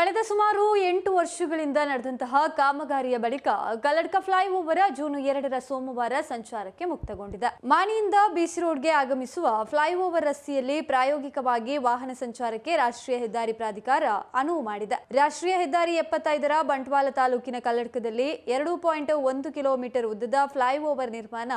ಕಳೆದ ಸುಮಾರು ಎಂಟು ವರ್ಷಗಳಿಂದ ನಡೆದಂತಹ ಕಾಮಗಾರಿಯ ಬಳಿಕ ಕಲ್ಲಡ್ಕ ಫ್ಲೈಓವರ್ ಜೂನ್ ಎರಡರ ಸೋಮವಾರ ಸಂಚಾರಕ್ಕೆ ಮುಕ್ತಗೊಂಡಿದೆ. ಮಾಣಿಯಿಂದ ಬಿಸಿ ರೋಡ್ಗೆ ಆಗಮಿಸುವ ಫ್ಲೈಓವರ್ ರಸ್ತೆಯಲ್ಲಿ ಪ್ರಾಯೋಗಿಕವಾಗಿ ವಾಹನ ಸಂಚಾರಕ್ಕೆ ರಾಷ್ಟ್ರೀಯ ಹೆದ್ದಾರಿ ಪ್ರಾಧಿಕಾರ ಅನುವು ಮಾಡಿದೆ. ರಾಷ್ಟ್ರೀಯ ಹೆದ್ದಾರಿ ಎಪ್ಪತ್ತೈದರ ಬಂಟ್ವಾಳ ತಾಲೂಕಿನ ಕಲ್ಲಡ್ಕದಲ್ಲಿ ಎರಡು ಪಾಯಿಂಟ್ ಒಂದು ಕಿಲೋಮೀಟರ್ ಉದ್ದದ ಫ್ಲೈಓವರ್ ನಿರ್ಮಾಣ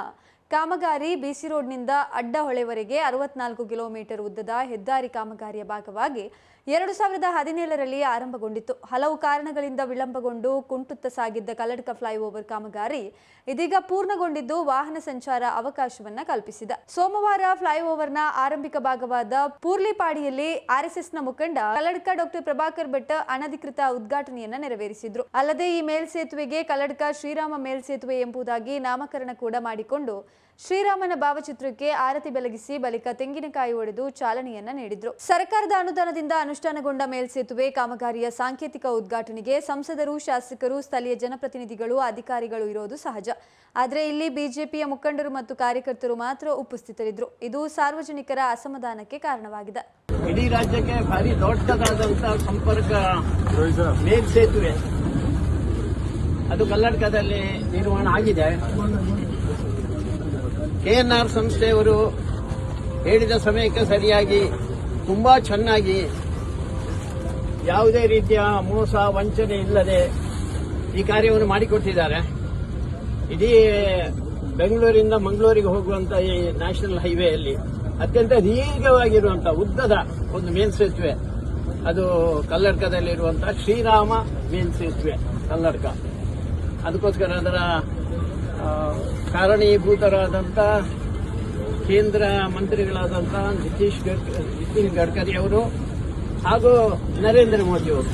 ಕಾಮಗಾರಿ ಬಿಸಿ ರೋಡ್ನಿಂದ ಅಡ್ಡಹೊಳೆವರೆಗೆ ಅರವತ್ನಾಲ್ಕು ಕಿಲೋಮೀಟರ್ ಉದ್ದದ ಹೆದ್ದಾರಿ ಕಾಮಗಾರಿಯ ಭಾಗವಾಗಿ ಎರಡು ಸಾವಿರದ ಹದಿನೇಳರಲ್ಲಿ ಆರಂಭಗೊಂಡಿತ್ತು. ಹಲವು ಕಾರಣಗಳಿಂದ ವಿಳಂಬಗೊಂಡು ಕುಂಟುತ್ತ ಸಾಗಿದ್ದ ಕಲ್ಲಡ್ಕ ಫ್ಲೈಓವರ್ ಕಾಮಗಾರಿ ಇದೀಗ ಪೂರ್ಣಗೊಂಡಿದ್ದು ವಾಹನ ಸಂಚಾರ ಅವಕಾಶವನ್ನ ಕಲ್ಪಿಸಿದೆ. ಸೋಮವಾರ ಫ್ಲೈಓವರ್ನ ಆರಂಭಿಕ ಭಾಗವಾದ ಪೂರ್ಲಿಪಾಡಿಯಲ್ಲಿ ಆರ್ಎಸ್ಎಸ್ನ ಮುಖಂಡ ಕಲ್ಲಡ್ಕ ಡಾಕ್ಟರ್ ಪ್ರಭಾಕರ್ ಭಟ್ ಅನಧಿಕೃತ ಉದ್ಘಾಟನೆಯನ್ನ ನೆರವೇರಿಸಿದ್ರು. ಅಲ್ಲದೆ ಈ ಮೇಲ್ಸೇತುವೆಗೆ ಕಲ್ಲಡ್ಕ ಶ್ರೀರಾಮ ಮೇಲ್ಸೇತುವೆ ಎಂಬುದಾಗಿ ನಾಮಕರಣ ಕೂಡ ಮಾಡಿಕೊಂಡು ಶ್ರೀರಾಮನ ಭಾವಚಿತ್ರಕ್ಕೆ ಆರತಿ ಬೆಳಗಿಸಿ ಬಳಿಕ ತೆಂಗಿನಕಾಯಿ ಒಡೆದು ಚಾಲನೆಯನ್ನ ನೀಡಿದ್ರು. ಸರ್ಕಾರದ ಅನುದಾನದಿಂದ ಅನುಷ್ಠಾನಗೊಂಡ ಮೇಲ್ಸೇತುವೆ ಕಾಮಗಾರಿಯ ಸಾಂಕೇತಿಕ ಉದ್ಘಾಟನೆಗೆ ಸಂಸದರು, ಶಾಸಕರು, ಸ್ಥಳೀಯ ಜನಪ್ರತಿನಿಧಿಗಳು, ಅಧಿಕಾರಿಗಳು ಇರೋದು ಸಹಜ. ಆದರೆ ಇಲ್ಲಿ ಬಿಜೆಪಿಯ ಮುಖಂಡರು ಮತ್ತು ಕಾರ್ಯಕರ್ತರು ಮಾತ್ರ ಉಪಸ್ಥಿತರಿದ್ದರು ಇದು ಸಾರ್ವಜನಿಕರ ಅಸಮಾಧಾನಕ್ಕೆ ಕಾರಣವಾಗಿದೆ. ಇಡೀ ರಾಜ್ಯಕ್ಕೆ ಭಾರಿ ದೊಡ್ಡದಾದಂತಹ ಸಂಪರ್ಕ ಮೇಲ್ಸೇತುವೆ. ಅದು ಕರ್ನಾಟಕದಲ್ಲಿ ನಿರ್ಮಾಣ ಆಗಿದೆ. ಕೆಎನ್ಆರ್ ಸಂಸ್ಥೆಯವರು ಹೇಳಿದ ಸಮಯಕ್ಕೆ ಸರಿಯಾಗಿ ತುಂಬಾ ಚೆನ್ನಾಗಿ ಯಾವುದೇ ರೀತಿಯ ಮೋಸ, ವಂಚನೆ ಇಲ್ಲದೆ ಈ ಕಾರ್ಯವನ್ನು ಮಾಡಿಕೊಟ್ಟಿದ್ದಾರೆ. ಇಡೀ ಬೆಂಗಳೂರಿಂದ ಮಂಗಳೂರಿಗೆ ಹೋಗುವಂತ ಈ ನ್ಯಾಷನಲ್ ಹೈವೇಯಲ್ಲಿ ಅತ್ಯಂತ ದೀರ್ಘವಾಗಿರುವಂತಹ ಉದ್ದದ ಒಂದು ಮೇಲ್ಸೇತುವೆ ಅದು ಕಲ್ಲಡ್ಕದಲ್ಲಿರುವಂತಹ ಶ್ರೀರಾಮ ಮೇಲ್ಸೇತುವೆ ಕಲ್ಲಡ್ಕ. ಅದಕ್ಕೋಸ್ಕರ ಅದರ ಕಾರಣೀಭೂತರಾದಂಥ ಕೇಂದ್ರ ಮಂತ್ರಿಗಳಾದಂಥ ನಿತೀಶ್ ಗಡ್, ನಿತಿನ್ ಗಡ್ಕರಿ ಅವರು ಹಾಗೂ ನರೇಂದ್ರ ಮೋದಿ ಅವರು.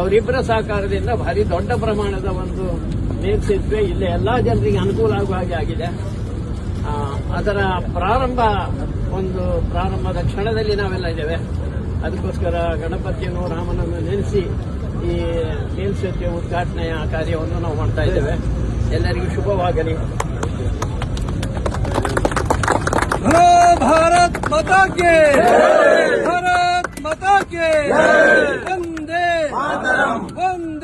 ಅವರಿಬ್ಬರ ಸಹಕಾರದಿಂದ ಭಾರಿ ದೊಡ್ಡ ಪ್ರಮಾಣದ ಒಂದು ಮೇಲ್ಸೇತುವೆ ಇಲ್ಲಿ ಎಲ್ಲ ಜನರಿಗೆ ಅನುಕೂಲ ಆಗುವ ಹಾಗೆ ಆಗಿದೆ. ಅದರ ಪ್ರಾರಂಭ ಒಂದು ಪ್ರಾರಂಭದ ಕ್ಷಣದಲ್ಲಿ ನಾವೆಲ್ಲ ಇದ್ದೇವೆ. ಅದಕ್ಕೋಸ್ಕರ ಗಣಪತಿಯನ್ನು ರಾಮನನ್ನು ನೆನೆಸಿ ಈ ಮೇಲ್ಸೇತುವೆ ಉದ್ಘಾಟನೆಯ ಕಾರ್ಯವನ್ನು ನಾವು ಮಾಡ್ತಾ ಇದ್ದೇವೆ. ಎಲ್ಲರಿಗೂ ಶುಭವಾಗಲಿ ಭಾರತ್ ಮತಾಕೆ ಭಾರತ್ ಮತಾಕೆ ಒಂದೇ ಒಂದೇ